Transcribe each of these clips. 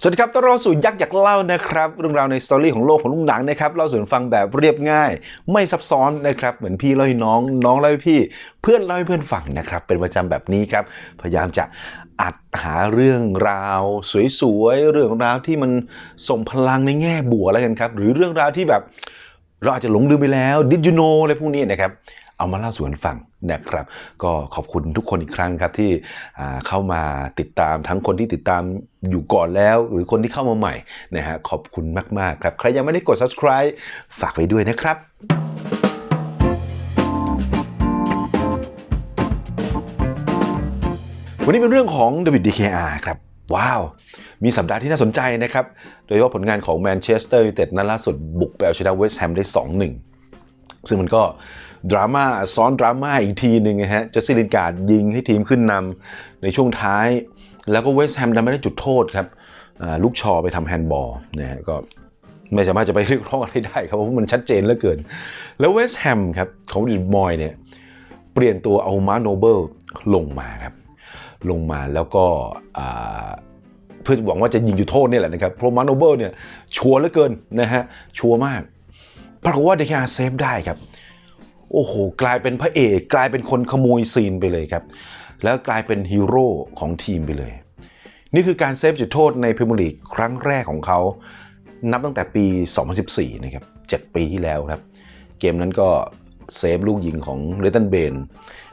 สวัสดีครับต้อนรับสู่ยักษ์อยากเล่านะครับ เรื่องราวในสตอรี่ของโลกของลุงหนังนะครับเล่าสู่ฟังแบบเรียบง่าย ไม่ซับซ้อนนะครับเหมือนพี่เล่าให้น้องน้องเล่าให้พี่ เพื่อนเล่าให้เพื่อนฟังนะครับ เป็นประจำแบบนี้ครับพยายามจะอัดหาเรื่องราว สวยๆเรื่องราวที่มันส่งพลังในแง่บวกแล้วกันครับหรือเรื่องราวที่แบบ เราอาจจะหลงลืมไปแล้ว did you know อะไรพวกนี้นะครับ เอามาเล่าสู่กันฟัง นะครับ ก็ขอบคุณทุกคนอีกครั้งครับที่เข้ามาติดตามทั้งคนที่ติดตามอยู่ก่อนแล้ว หรือคนที่เข้ามาใหม่นะฮะขอบคุณมาก ๆ ครับ ใครยังไม่ได้กด subscribe ฝากไว้ด้วยนะครับวันนี้เป็นเรื่องของเดวิดดีเคอาครับ ว้าว มีสัปดาห์ที่น่าสนใจนะครับ โดยเฉพาะผลงานของแมนเชสเตอร์ยูไนเต็ดนั้นล่าสุดบุกไปเอาชนะเวสต์แฮมได้ 2-1 ซึ่งมันก็ดราม่าซ้อนดราม่าอีกทีหนึ่งนะฮะเจสซี่ลินการ์ดยิงให้ทีมขึ้นนำในช่วงท้าย แล้วก็เวสต์แฮมดันไม่ได้จุดโทษครับลูกชอไปทำแฮนด์บอลนะฮะก็ไม่สามารถจะไปเรียกร้องอะไรได้ครับเพราะมันชัดเจนเหลือเกิน แล้วเวสต์แฮมครับของดิมอยเนี่ยเปลี่ยนตัวเอามาโนเบิลลงมาครับลงมาแล้วก็เพื่อหวังว่าจะยิงจุดโทษนี่แหละนะครับเพราะมาโนเบิลเนี่ยชัวร์เหลือเกินนะฮะชัวร์มาก ปรากฏว่าเดคาเซฟได้ครับ โอ้โห กลายเป็นพระเอกกลายเป็นคนขโมยซีนไปเลยครับ แล้วกลายเป็นฮีโร่ของทีมไปเลย นี่คือการเซฟจุดโทษในพรีเมียร์ลีกครั้งแรกของเขา นับตั้งแต่ปี 2014 นะครับ 7 ปีที่แล้วครับ เกมนั้นก็เซฟลูกยิงของเลตันเบน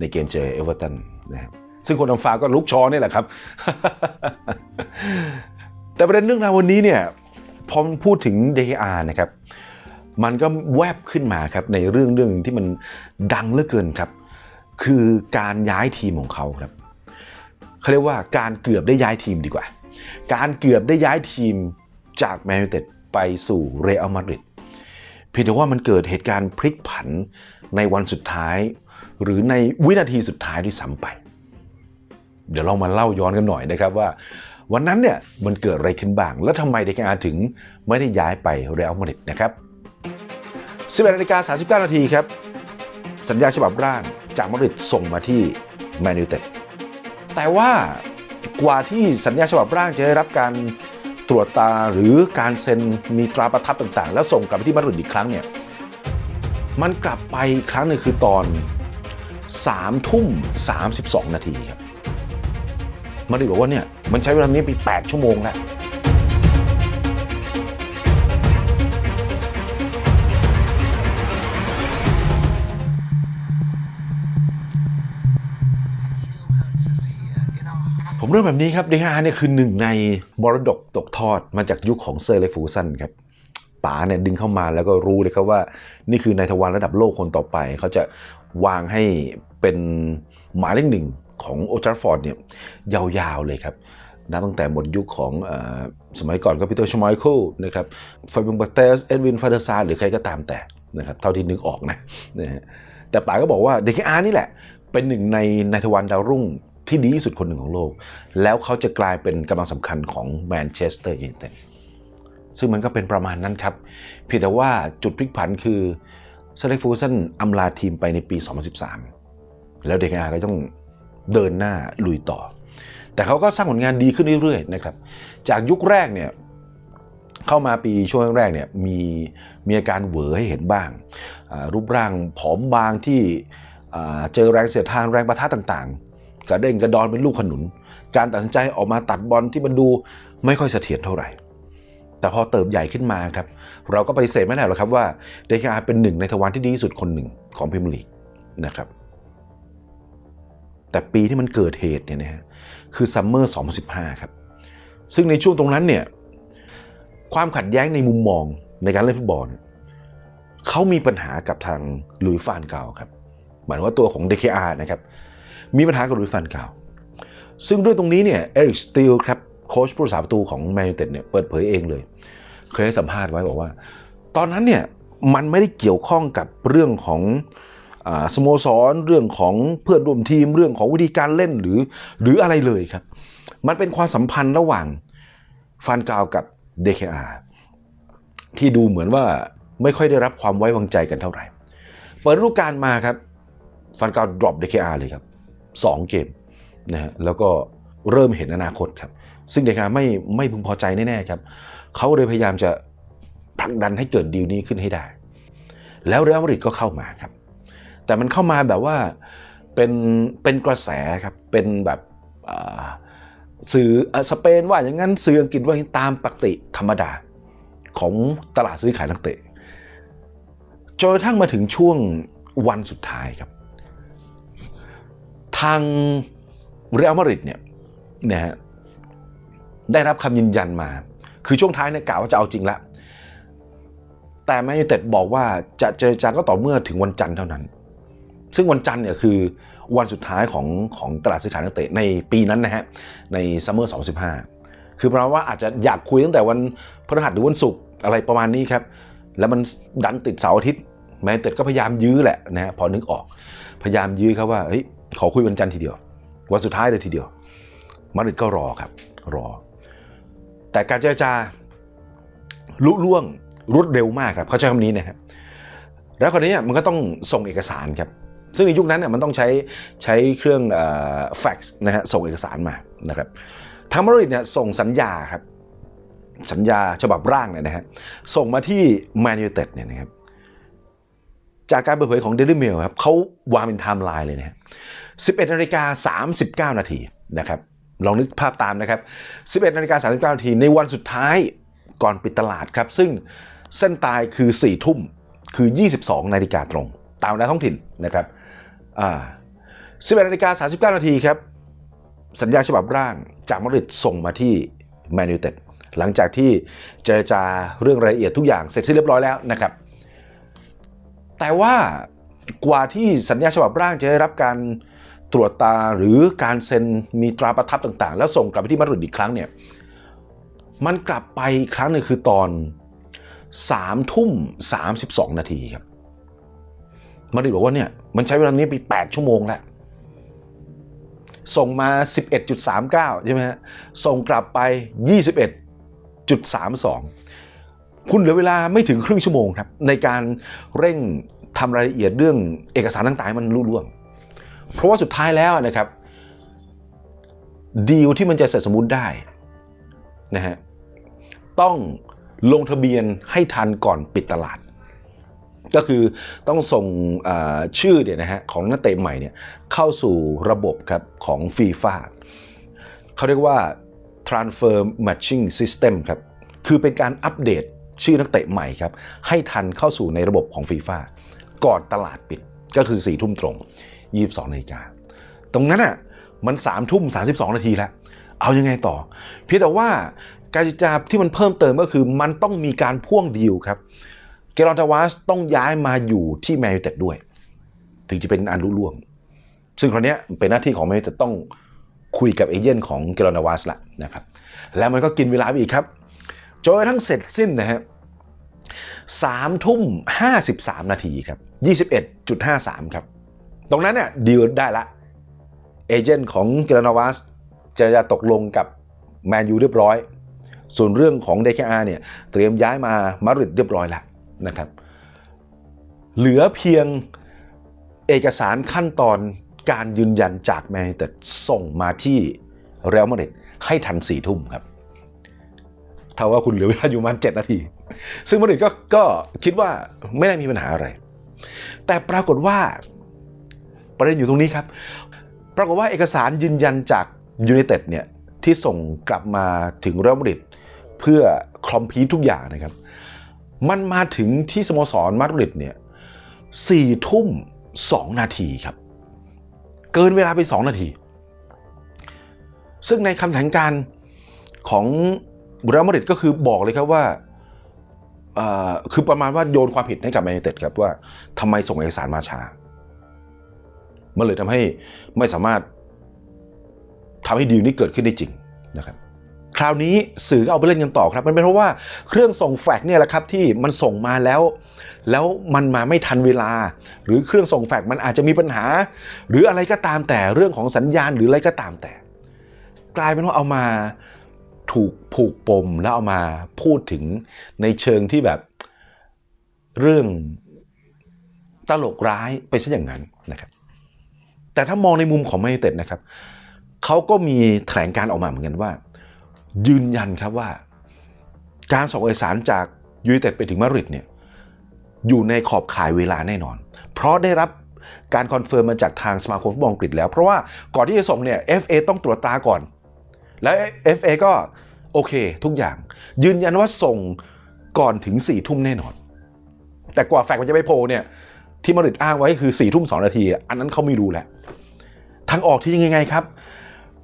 ในเกมเจอเอเวอร์ตันนะครับซึ่งคนทำฟาก็ลุกชอนี่แหละครับ แต่ประเด็นเรื่องราววันนี้เนี่ยพอพูดถึง DKR นะครับ มันก็แวบขึ้นมาครับในเรื่องเรื่องที่มันดังเหลือเกินครับ คือการย้ายทีมของเขาครับเขาเรียกว่าการเกือบได้ย้ายทีมดีกว่า การเกือบได้ย้ายทีมจากแมนยูเต็ดไปสู่เรอัลมาดริดเพียงแต่ว่ามันเกิดเหตุการณ์พลิกผันในวันสุดท้าย หรือในวินาทีสุดท้ายด้วยซ้ำไป เดี๋ยวเรามาเล่าย้อนกันหน่อยนะครับว่า วันนั้นเนี่ยมันเกิดอะไรขึ้นบ้าง แล้วทำไมเดคอาถึงไม่ได้ย้ายไปเรอัลมาดริดนะครับ 11นาฬิกา39 นาทีครับ สัญญาฉบับร่างจากมาดริดส่งมาที่แมนยูเต็ดแต่ว่ากว่าที่สัญญาฉบับร่างจะได้รับการตรวจตาหรือการเซ็นมีตราประทับต่างๆ แล้วส่งกลับไปที่มาดริดอีกครั้งเนี่ยมันกลับไปครั้งหนึงคือตอน3ทุ่ม32 นาทีครับมาดริดบอกว่าเนี่ยมันใช้เวลานี้ไป 8 ชั่วโมงแล้ว ผมเริ่มแบบนี้ครับเดฮาเนี่ยคือหนึ่งในมรดกตกทอดมาจากยุคของเซอร์เลฟูสันครับป๋าเนี่ยดึงเข้ามาแล้วก็รู้เลยครับว่า นี่คือนายทวารระดับโลกคนต่อไป เขาจะวางให้เป็นหมายเลขหนึ่งของโอทราฟอร์ดเนี่ยยาวๆเลยครับนับตั้งแต่หมดยุคของอสมัยก่อนก็พีเตอร์ชมอยเคิลนะครับฟาบิงบัตเตสเอ็ดวินฟาเดอร์ซาหรือใครก็ตามแต่นะครับเท่าที่นึกออกนะนะฮะแต่ป๋าก็บอกว่าเดคอาร์นี่แหละ เป็นหนึ่งในนายทวารดาวรุ่ง ที่ดีที่สุดคนหนึ่งของโลก แล้วเขาจะกลายเป็นกำลังสำคัญของแมนเชสเตอร์ยูไนเต็ดซึ่งมันก็เป็นประมาณนั้นครับเพียงแต่ว่าจุดพลิกผันคือเซเลกฟูสันอำลาทีมไปในปี 2013 แล้วเดคอาก็ต้องเดินหน้าลุยต่อ แต่เขาก็สร้างผลงานดีขึ้นเรื่อยๆนะครับ จากยุคแรกเนี่ยเข้ามาปีช่วงแรกเนี่ยมีมีอาการเหวอให้เห็นบ้าง รูปร่างผอมบางที่เจอแรงเสียดทานแรงประทะต่าง กระเด้งกระดอนเป็นลูกขนุน การตัดสินใจออกมาตัดบอลที่มันดูไม่ค่อยเสถียรเท่าไหร่ แต่พอเติบใหญ่ขึ้นมาครับ เราก็ปฏิเสธไม่ได้หรอกครับว่าเดคาเป็นหนึ่งในทวารที่ดีที่สุดคนหนึ่งของพรีเมียร์ลีกนะครับ แต่ปีที่มันเกิดเหตุเนี่ยนะฮะคือซัมเมอร์ 2015 ครับ ซึ่งในช่วงตรงนั้นเนี่ยความขัดแย้งในมุมมองในการเล่นฟุตบอลเขามีปัญหากับทางลุยฟานเกาครับหมายว่าตัวของ DKR นะครับ มีปัญหากับลุยฟานเกาซึ่งเรื่องตรงนี้เนี่ยเอริกสตีลครับโค้ชผู้รักษาประตูของแมนยูเต็ดเนี่ยเปิดเผยเองเลย เคยให้สัมภาษณ์ไว้บอกว่า ตอนนั้นเนี่ยมันไม่ได้เกี่ยวข้องกับเรื่องของอสโมสรเรื่องของเพื่อนร่วมทีมเรื่องของวิธีการเล่นหรือหรืออะไรเลยครับ มันเป็นความสัมพันธ์ระหว่างฟานกาวกับ DKR ที่ดูเหมือนว่าไม่ค่อยได้รับความไว้วางใจกันเท่าไหร่ เปิดฤดูกาลมาครับฟันกาวดรอป DKR เลยครับ 2 เกมนะฮะแล้วก็เริ่มเห็นอนาคตครับ ซึ่งเดคาไม่ไม่พึงพอใจแน่ๆครับเขาเลยพยายามจะผลักดันให้เกิดดีลนี้ขึ้นให้ได้ แล้วเรอัลมาดริดก็เข้ามาครับ แต่มันเข้ามาแบบว่าเป็นเป็นกระแสครับเป็นแบบอ่าสื่ออะสเปนว่าอย่างนั้นสื่ออังกฤษว่าตามปกติธรรมดาของตลาดซื้อขายนักเตะจนกระทั่งมาถึงช่วงวันสุดท้ายครับางเรอัลมาดริดเนี่ยนะฮะได้รับคำยืนยันมา คือช่วงท้ายเนี่ยกล่าวว่าจะเอาจริงล้วแต่แมนยูเต็ดบอกว่าจะเจรจาก็ต่อเมื่อถึงวันจันทร์เท่านั้น ซึ่งวันจันทร์เนี่ยคือวันสุดท้ายของของตลาดซื้อขายนักเตะในปีนั้นนะฮะในซัมเมอร์ 2015 คือแปลว่าอาจจะอยากคุยตั้งแต่วันพฤหัสหรือวันศุกร์อะไรประมาณนี้ครับ แล้วมันดันติดเสาร์อาทิตย์แมนยูเต็ดก็พยายามยื้อแหละนะฮะพอนึกออกพยายามยื้อครับว่าเฮ้ย ขอคุยวันจันทร์ทีเดียว วันสุดท้ายเลยทีเดียว มาดริดก็รอครับ รอ แต่การเจรจาลุล่วงรวดเร็วมากครับ เขาใช้คำนี้นะครับ แล้วคราวนี้มันก็ต้องส่งเอกสารครับ ซึ่งในยุคนั้นเนี่ยมันต้องใช้ใช้เครื่องแฟกซ์นะฮะส่งเอกสารมานะครับทางมาดริดเนี่ยส่งสัญญาครับสัญญาฉบับร่างเนี่ยนะฮะส่งมาที่แมนยูเต็ดเนี่ยนะครับ จากการเปิดเผยของ Daily Mail ครับเขาวางเป็นไทม์ไลน์เลยนะฮะ11นาฬิกา39 นาทีนะครับ ลองนึกภาพตามนะครับ 11นาฬิกา39 นาทีในวันสุดท้ายก่อนปิดตลาดครับ ซึ่งเส้นตายคือ 4 ทุ่มคือ 22 นาฬิกาตรง ตามเวลาท้องถิ่นนะครับอ่า11นาฬิกา39 นาทีครับ สัญญาฉบับร่างจากมาดริดส่งมาที่แมนยูเต็ดหลังจากที่เจรจาเรื่องรายละเอียดทุกอย่างเสร็จสิ้นเรียบร้อยแล้วนะครับ แต่ว่ากว่าที่สัญญาฉบับร่างจะได้รับการตรวจตาหรือการเซ็นมีตราประทับต่างๆ แล้วส่งกลับไปที่มาดริดอีกครั้งเนี่ยมันกลับไปอีกครั้งหนึงคือตอน3ทุ่ม32 นาทีครับมาดริดบอกว่าเนี่ยมันใช้เวลานี้ไป 8 ชั่วโมงแล้ว ส่งมา 11.39 ใช่ไหมฮะส่งกลับไป 21.32 คุณเหลือเวลาไม่ถึงครึ่งชั่วโมงครับ ในการเร่งทำรายละเอียดเรื่องเอกสารต่างๆมันรุ่ล่วง เพราะว่าสุดท้ายแล้วนะครับดีลที่มันจะเสร็จสมบูรณ์ได้นะฮะต้องลงทะเบียนให้ทันก่อนปิดตลาด ก็คือต้องส่งชื่อเนี่ยนะฮะของนักเตะใหม่เนี่ยเข้าสู่ระบบครับของฟีฟ่าเขาเรียกว่า transfer matching system ครับ คือเป็นการอัปเดต ชื่อนักเตะใหม่ครับ ให้ทันเข้าสู่ในระบบของฟีฟ่าก่อนตลาดปิดก็คือ4ทุ่มตรง 22นาฬิกาตรงนั้นอะมัน3ทุ่ม32 นาทีแล้ว เอายังไงต่อ เพียงแต่ว่าการเจรจาที่มันเพิ่มเติมก็คือมันต้องมีการพ่วงดีลครับ เกรอนทาวาสต้องย้ายมาอยู่ที่แมนยูเต็ดด้วย ถึงจะเป็นอันรุ่ล่วง ซึ่งคราวนี้เป็นหน้าที่ของแมนยูเต็ดต้องคุยกับเอเย่นของเกรอนทาวาสละนะครับ แล้วมันก็กินเวลาไปอีกครับ จนกระทั่งเสร็จสิ้นนะฮะสามทุ่มห้าสิบสามนาทีครับยี่สิบเอ็ดจุดห้าสามครับ ตรงนั้นเนี่ยดีลได้ละ เอเจนต์ของเกรนาวาสจะจะตกลงกับแมนยูเรียบร้อย ส่วนเรื่องของ DKR เนี่ย เตรียมย้ายมามาดริดเรียบร้อยแล้วนะครับ เหลือเพียงเอกสารขั้นตอนการยืนยันจากแมนยูเต็ดส่งมาที่เรอัลมาดริดให้ทันสี่ทุ่มครับ เท่าว่าคุณเหลือเวลาอยู่ประมาณ7นาที ซึ่งมาดริดก็ก็คิดว่าไม่ได้มีปัญหาอะไร แต่ปรากฏว่าประเด็นอยู่ตรงนี้ครับ ปรากฏว่าเอกสารยืนยันจากยูไนเต็ดเนี่ยที่ส่งกลับมาถึงเรอัลมาดริดเพื่อคลอมพีททุกอย่างนะครับ มันมาถึงที่สโมสรมาดริดเนี่ยสี่ทุ่มสองนาทีครับ เกินเวลาไปสองนาที ซึ่งในคำแถลงการของ เรอัลมาดริดก็คือบอกเลยครับว่าคือประมาณว่าโยนความผิดให้กับแมนยูเต็ดครับว่าทำไมส่งเอกสารมาช้า มันเลยทำให้ไม่สามารถทำให้ดีลนี้เกิดขึ้นได้จริงนะครับ คราวนี้สื่อก็เอาไปเล่นกันต่อครับ มันเป็นเพราะว่าเครื่องส่งแฟกซ์เนี่ยแหละครับที่มันส่งมาแล้ว แล้วมันมาไม่ทันเวลา หรือเครื่องส่งแฟกซ์มันอาจจะมีปัญหา หรืออะไรก็ตามแต่เรื่องของสัญญาณหรืออะไรก็ตามแต่ กลายเป็นว่าเอามา ถูกผูกปมแล้วเอามาพูดถึงในเชิงที่แบบเรื่องตลกร้ายไปซะอย่างนั้นนะครับ แต่ถ้ามองในมุมของแมนยูเต็ดนะครับเขาก็มีแถลงการออกมาเหมือนกันว่า ยืนยันครับว่า การส่งเอกสารจากยูไนเต็ดไปถึงมาดริดเนี่ยอยู่ในขอบข่ายเวลาแน่นอน เพราะได้รับการคอนเฟิร์มมาจากทางสมาคมฟุตบอลอังกฤษแล้ว เพราะว่าก่อนที่จะส่งเนี่ย FA ต้องตรวจตาก่อน แล้ว FA ก็โอเคทุกอย่าง ยืนยันว่าส่งก่อนถึง4ี่ทุ่มแน่นอน แต่กว่าแฟกต์มันจะไปโผล่เนี่ย ที่มาริดอ้างไว้คือ4ี่ทุ่มสนาที อันนั้นเขาไม่รู้แหละทางออกที่ยังไงครับ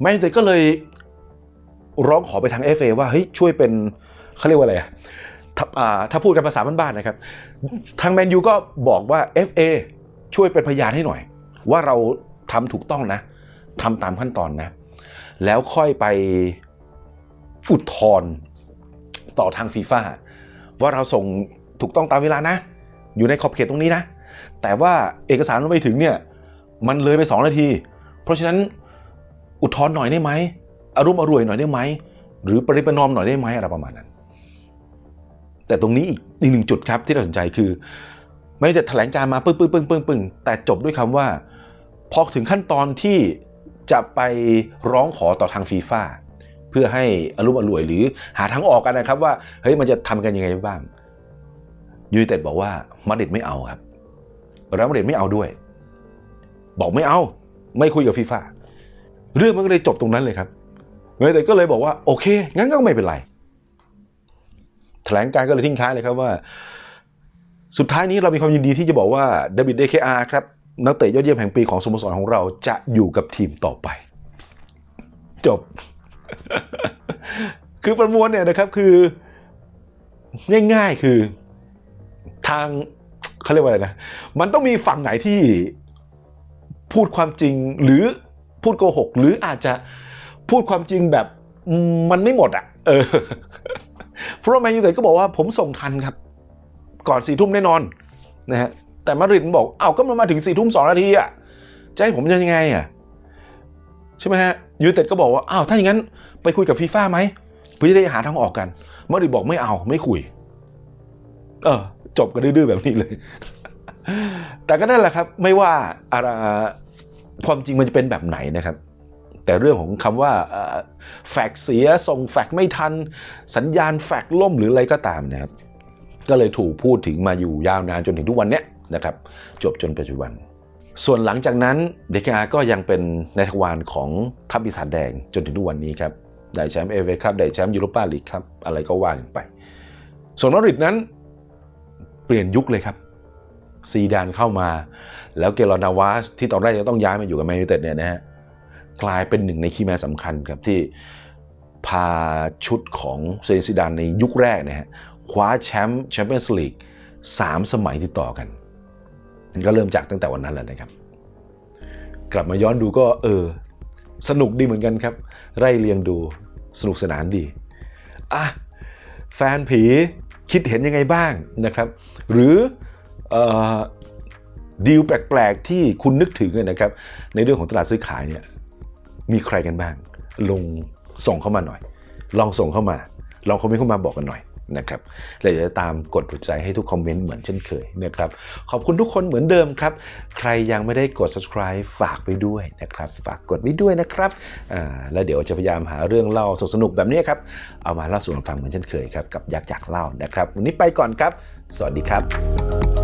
แมนยูไนเต็ดก็เลยร้องขอไปทาง FA ว่าเฮ้ยช่วยเป็นเขาเรียกว่าอะไรอะถ้าอ่าถ้าพูดกันภาษาบ้านๆนะครับ ทางแมนยูก็บอกว่า FA ช่วยเป็นพยานให้หน่อย ว่าเราทำถูกต้องนะทำตามขั้นตอนนะ แล้วค่อยไปอุดทธรณ์ต่อทางฟีฟ่าว่าเราส่งถูกต้องตามเวลานะ อยู่ในขอบเขตตรงนี้นะ แต่ว่าเอกสารมันไปถึงเนี่ย มันเลยไป 2 นาที เพราะฉะนั้นอุดทธรณ์หน่อยได้ไหมอารมณ์อร่วยหน่อยได้ไหม หรือปริปนอมหน่อยได้ไหมอะไรประมาณนั้น แต่ตรงนี้อีกอีกหนึ่งจุดครับที่เราสนใจคือ ไม่จะแถลงการมาปึ้งปึ้งปึ้งปึ้งปึ้งแต่จบด้วยคำว่า พอถึงขั้นตอนที่ จะไปร้องขอต่อทางฟีฟ่าเพื่อให้อารมณ์อร่วยหรือหาทางออกกันนะครับ ว่าเฮ้ยมันจะทำกันยังไงบ้างยูไนเต็ดบอกว่ามาดริดไม่เอาครับแล้วมาดริดไม่เอาด้วย บอกไม่เอา ไม่คุยกับฟีฟ่าเรื่องมันก็เลยจบตรงนั้นเลยครับยูไนเต็ดก็เลยบอกว่าโอเค งั้นก็ไม่เป็นไร แถลงการก็เลยทิ้งท้ายเลยครับว่า สุดท้ายนี้เรามีความยินดีที่จะบอกว่าเดวิดเดคอาร์ครับ นักเตะยอดเยี่ยมแห่งปีของสโมสรของเราจะอยู่กับทีมต่อไป จบ คือประมวลเนี่ยนะครับคือ ง่ายๆคือทางเขาเรียกว่าอะไรนะ มันต้องมีฝั่งไหนที่พูดความจริงหรือพูดโกหก หรืออาจจะพูดความจริงแบบมมันไม่หมดอะ่ะ เออเพราะแมนยูไนเต็ดก็บอกว่าผมส่งทันครับ ก่อนสี่ทุ่มแน่นอนนะฮะ แต่มาดริดมันบอกเอ้าก็มันมาถึงสี่ทุ่มสองนาทีอะ่ะจะให้ผมจะยังไงอะ่ะใช่ไหมฮะยูเต็ดก็บอกว่าอ้าวถ้าอย่างนั้นไปคุยกับฟีฟ่าไหมเพื่อจะได้หาทางออกกันมาดริดบอกไม่เอาไม่คุย เออ จบกันดื้อๆแบบนี้เลย แต่ก็นั่นแหละครับ ไม่ว่าอะไรความจริงมันจะเป็นแบบไหนนะครับ แต่เรื่องของคำว่าแฟกเสียส่งแฟกไม่ทัน สัญญาณแฟกล่มหรืออะไรก็ตามนะครับ ก็เลยถูกพูดถึงมาอยู่ยาวนานจนถึงทุกวันเนี้ย นะครับ จบจนปัจจุบัน ส่วนหลังจากนั้นเดกาก็ยังเป็นในทวารของทัพปีศาจแดงจนถึงทุกวันนี้ครับได้แชมป์เอเวครับได้แชมป์ยูโรปาลีกครับอะไรก็ว่ากันไป ส่วนมาดริดนั้นเปลี่ยนยุคเลยครับซีดานเข้ามา แล้วเกลอนาวาสที่ตอนแรกจะต้องย้ายมาอยู่กับแมนยูเต็ดเนี่ยนะฮะกลายเป็นหนึ่งในคีย์แมนสำคัญครับที่พาชุดของเซนซิดานในยุคแรกนะฮะคว้าแชมป์แชมเปี้ยนส์ลีกสามสมัยติดต่อกัน มันก็เริ่มจากตั้งแต่วันนั้นแล้วนะครับ กลับมาย้อนดูก็เออ สนุกดีเหมือนกันครับ ไล่เรียงดูสนุกสนานดีอะแฟนผีคิดเห็นยังไงบ้างนะครับ หรือดีลแปลกๆ ที่คุณนึกถึงนะครับ ในเรื่องของตลาดซื้อขายเนี่ยมีใครกันบ้าง ลงส่งเข้ามาหน่อย ลองส่งเข้ามา ลองคอมเมนต์เข้ามาบอกกันหน่อย นะครับแล้วเดี๋ยวจะตามกดหัวใจให้ทุกคอมเมนต์เหมือนเช่นเคยนะครับขอบคุณทุกคนเหมือนเดิมครับ ใครยังไม่ได้กด subscribe ฝากไปด้วยนะครับฝากกดไว้ด้วยนะครับอ่าแล้วเดี๋ยวจะพยายามหาเรื่องเล่าสนุกแบบนี้ครับเอามาเล่าสู่กันฟังเหมือนเช่นเคยครับกับอยากษ์จากเล่านะครับวันนี้ไปก่อนครับ สวัสดีครับ